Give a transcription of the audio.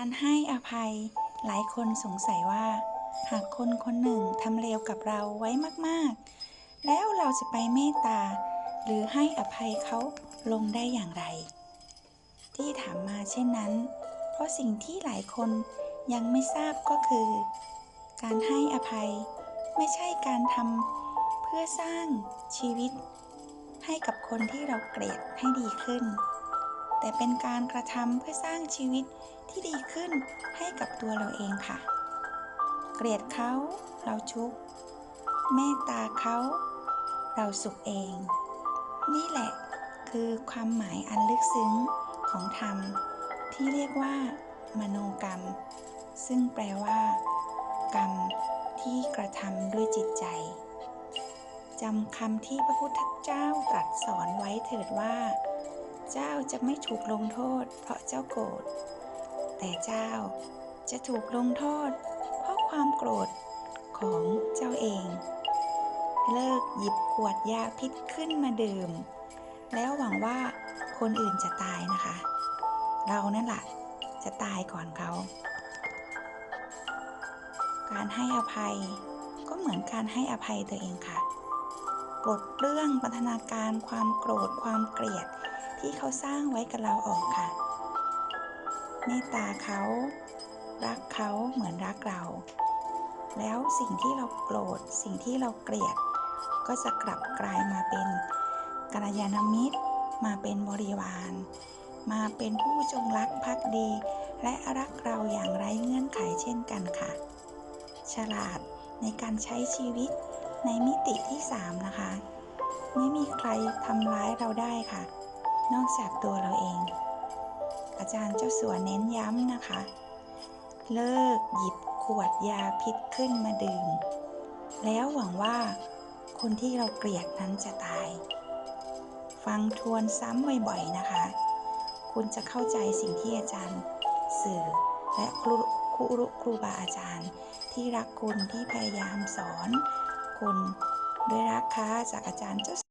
การให้อภัย หลายคนสงสัยว่า หากคนคนหนึ่งทำเลวกับเราไว้มากๆ แล้วเราจะไปเมตตา หรือให้อภัยเขาลงได้อย่างไร ที่ถามมาเช่นนั้น เพราะสิ่งที่หลายคนยังไม่ทราบก็คือ การให้อภัยไม่ใช่การทำเพื่อสร้างชีวิต ให้กับคนที่เราเกลียดให้ดีขึ้น แต่เป็นการกระทำเพื่อสร้างชีวิตที่ดีขึ้นให้กับตัวเราเองค่ะ เกลียดเขาเราชุกเมตตาเขาเราสุขเอง นี่แหละคือความหมายอันลึกซึ้งของธรรม ที่เรียกว่า มโนกรรม ซึ่งแปลว่า กรรมที่กระทำด้วยจิตใจจำคำที่พระพุทธเจ้าตรัสสอนไว้เถิดว่า เจ้าจะไม่ถูกลงโทษ เพราะเจ้าโกรธ แต่เจ้าจะถูกลงโทษ เพราะความโกรธของเจ้าเอง เลิกหยิบขวดยาพิษขึ้นมาดื่ม แล้วหวังว่าคนอื่นจะตายนะคะ เรานั่นแหละจะตายก่อนเขา การให้อภัยก็เหมือนการให้อภัยตัวเองค่ะ ปลดเปลื้องปัฒนาการความโกรธความเกลียด ที่เขาสร้างไว้กับเราออกค่ะ เมตตาเขารักเขาเหมือนรักเรา แล้วสิ่งที่เราโกรธสิ่งที่เราเกลียด ก็จะกลับกลายมาเป็นกัลยาณมิตร มาเป็นบริวาร มาเป็นผู้จงรักภักดี และรักเราอย่างไร้เงื่อนไขเช่นกันค่ะ ฉลาดในการใช้ชีวิตในมิติที่ 3 นะคะ ไม่มีใครทำร้ายเราได้ค่ะ นอกจากตัวเราเอง อาจารย์เจ้าสัวเน้นย้ำนะคะ เลิกหยิบขวดยาพิษขึ้นมาดื่ม แล้วหวังว่าคนที่เราเกลียดนั้นจะตาย ฟังทวนซ้ำบ่อยๆนะคะ คุณจะเข้าใจสิ่งที่อาจารย์สื่อ และครูครูครูบาอาจารย์ที่รักคุณที่พยายามสอน คุณด้วยรักค่ะจากอาจารย์เจ้า